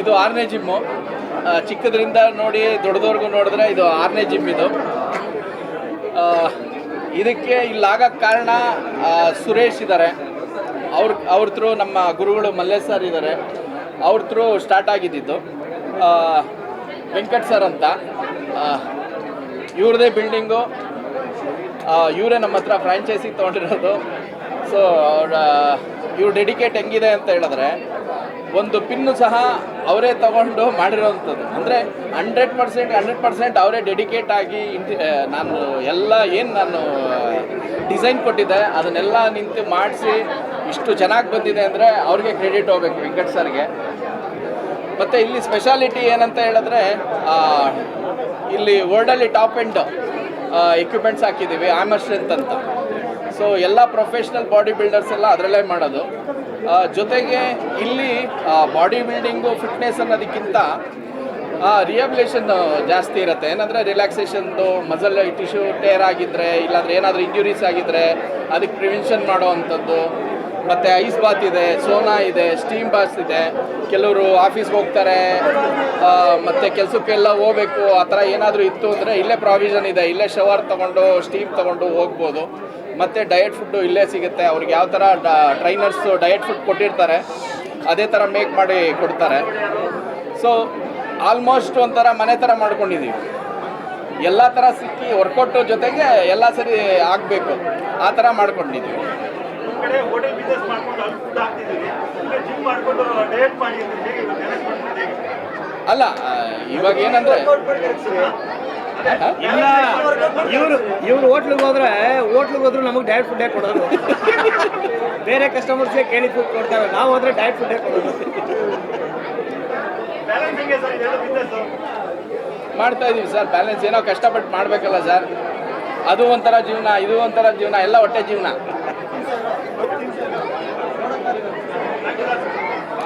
ಇದೆ ಆರನೇ ಜಿಮ್ಮು ಚಿಕ್ಕದ್ರಿಂದ ನೋಡಿ ದೊಡ್ಡದವ್ರಿಗೂ ನೋಡಿದ್ರೆ ಇದು ಆರನೇ ಜಿಮ್ ಇದು. ಇದಕ್ಕೆ ಇಲ್ಲಾಗಕ್ಕೆ ಕಾರಣ ಸುರೇಶ್ ಇದ್ದಾರೆ. ಅವ್ರ ಅವ್ರ ಥ್ರೂ ನಮ್ಮ ಗುರುಗಳು ಮಲ್ಲೇಶ್ ಸರ್ ಇದ್ದಾರೆ. ಅವ್ರ ಥ್ರೂ ಸ್ಟಾರ್ಟ್ ಆಗಿದ್ದಿದ್ದು ವೆಂಕಟ್ ಸರ್ ಅಂತ. ಇವ್ರದೇ ಬಿಲ್ಡಿಂಗು ಇವರೇ ನಮ್ಮ ಹತ್ರ ಫ್ರಾಂಚೈಸಿ ತೊಗೊಂಡಿರೋದು. ಸೊ ಅವರ, ಇವ್ರು ಡೆಡಿಕೇಟ್ ಹೆಂಗಿದೆ ಅಂತ ಹೇಳಿದ್ರೆ, ಒಂದು ಪಿನ್ನು ಸಹ ಅವರೇ ತಗೊಂಡು ಮಾಡಿರೋವಂಥದ್ದು ಅಂದರೆ ಹಂಡ್ರೆಡ್ ಪರ್ಸೆಂಟ್ ಹಂಡ್ರೆಡ್ ಪರ್ಸೆಂಟ್ ಅವರೇ ಡೆಡಿಕೇಟ್ ಆಗಿ ನಾನು ಎಲ್ಲ ಏನು ನಾನು ಡಿಸೈನ್ ಕೊಟ್ಟಿದ್ದೆ, ಅದನ್ನೆಲ್ಲ ನಿಂತು ಮಾಡಿಸಿ ಇಷ್ಟು ಚೆನ್ನಾಗಿ ಬಂದಿದೆ ಅಂದರೆ ಅವ್ರಿಗೆ ಕ್ರೆಡಿಟ್ ಹೋಗ್ಬೇಕು ವೆಂಕಟ್ ಸರ್ಗೆ. ಮತ್ತು ಇಲ್ಲಿ ಸ್ಪೆಷಾಲಿಟಿ ಏನಂತ ಹೇಳಿದ್ರೆ ಇಲ್ಲಿ ವರ್ಲ್ಡಲ್ಲಿ ಟಾಪ್ ಎಂಡ್ ಎಕ್ವಿಪ್ಮೆಂಟ್ಸ್ ಹಾಕಿದ್ದೀವಿ ಆಮರ್ ಸ್ಟ್ರೆಂತ್ ಅಂತ. ಸೊ ಎಲ್ಲ ಪ್ರೊಫೆಷ್ನಲ್ ಬಾಡಿ ಬಿಲ್ಡರ್ಸ್ ಎಲ್ಲ ಅದರಲ್ಲೇ ಮಾಡೋದು. ಜೊತೆಗೆ ಇಲ್ಲಿ ಬಾಡಿ ಬಿಲ್ಡಿಂಗು ಫಿಟ್ನೆಸ್ ಅನ್ನೋದಕ್ಕಿಂತ ರಿಯಾಬಿಲೇಷನ್ ಜಾಸ್ತಿ ಇರುತ್ತೆ. ಏನಂದರೆ ರಿಲ್ಯಾಕ್ಸೇಷನ್ದು ಮಸಲ್ ಟಿಶ್ಯೂ ಟೇರ್ ಆಗಿದ್ದರೆ ಇಲ್ಲಾಂದರೆ ಏನಾದರೂ ಇಂಜುರೀಸ್ ಆಗಿದ್ದರೆ ಅದಕ್ಕೆ ಪ್ರಿವೆನ್ಷನ್ ಮಾಡೋ ಅಂಥದ್ದು. ಮತ್ತು ಐಸ್ ಬಾತ್ ಇದೆ ಸೋನಾ ಇದೆ ಸ್ಟೀಮ್ ಬಾಸ್ ಇದೆ. ಕೆಲವರು ಆಫೀಸ್ಗೆ ಹೋಗ್ತಾರೆ ಮತ್ತು ಕೆಲಸಕ್ಕೆಲ್ಲ ಹೋಗಬೇಕು, ಆ ಥರ ಏನಾದರೂ ಇತ್ತು ಅಂದರೆ ಇಲ್ಲೇ ಪ್ರಾವಿಷನ್ ಇದೆ. ಇಲ್ಲೇ ಶವರ್ ತೊಗೊಂಡು ಸ್ಟೀಮ್ ತೊಗೊಂಡು ಹೋಗ್ಬೋದು. ಮತ್ತು ಡಯಟ್ ಫುಡ್ಡು ಇಲ್ಲೇ ಸಿಗುತ್ತೆ. ಅವ್ರಿಗೆ ಯಾವ ಥರ ಟ್ರೈನರ್ಸು ಡಯಟ್ ಫುಡ್ ಕೊಟ್ಟಿರ್ತಾರೆ, ಅದೇ ಥರ ಮೇಕ್ ಮಾಡಿ ಕೊಡ್ತಾರೆ. ಸೊ ಆಲ್ಮೋಸ್ಟ್ ಒಂಥರ ಮನೆ ಥರ ಮಾಡ್ಕೊಂಡಿದ್ದೀವಿ ಎಲ್ಲ ಥರ ಸಿಕ್ಕಿ ವರ್ಕೌಟ್ ಜೊತೆಗೆ ಎಲ್ಲ ಸರಿ ಆಗಬೇಕು. ಆ ಥರ ಮಾಡ್ಕೊಂಡಿದ್ದೀವಿ ಕಡೆ ಹೋಟೆಲ್ ಬಿಸ್ನೆಸ್ ಮಾಡ್ಕೊಂಡು ಅಲ್ಲಿ ಫುಡ್ ಹಾಕ್ತಿದ್ದೀವಿ ಜಿಮ್ ಮಾಡ್ಕೊಂಡು ಡಯಟ್ ಮಾಡಿ ಅಂತ ಹೇಗೆ ಮ್ಯಾನೇಜ್ ಮಾಡ್ಕೊಂಡು ಹೇಗೆ ಅಲ್ಲ ಇವಾಗ ಏನಂದ್ರೆ ಇಲ್ಲ ಇವರು ಇವ್ರು ಹೋಟ್ಲಿಗೆ ಹೋದ್ರೆ ಹೋಟ್ಲಿಗೆ ಹೋದ್ರು ನಮಗೆ ಡಯಟ್ ಫುಡ್ಡೇ ಕೊಡೋದು. ಬೇರೆ ಕಸ್ಟಮರ್ಸ್ಗೆ ಕೇಳಿ ಫುಡ್ ಕೊಡ್ತಾರೆ. ನಾವು ಹೋದ್ರೆ ಡಯಟ್ ಫುಡ್ಡೇ ಕೊಡೋದು. ಮಾಡ್ತಾ ಇದೀವಿ ಸರ್ ಬ್ಯಾಲೆನ್ಸ್ ಏನೋ ಕಷ್ಟಪಟ್ಟು ಮಾಡಬೇಕಲ್ಲ ಸರ್. ಅದು ಒಂಥರ ಜೀವನ ಇದು ಒಂಥರ ಜೀವನ ಎಲ್ಲ ಹೊಟ್ಟೆ ಜೀವನ.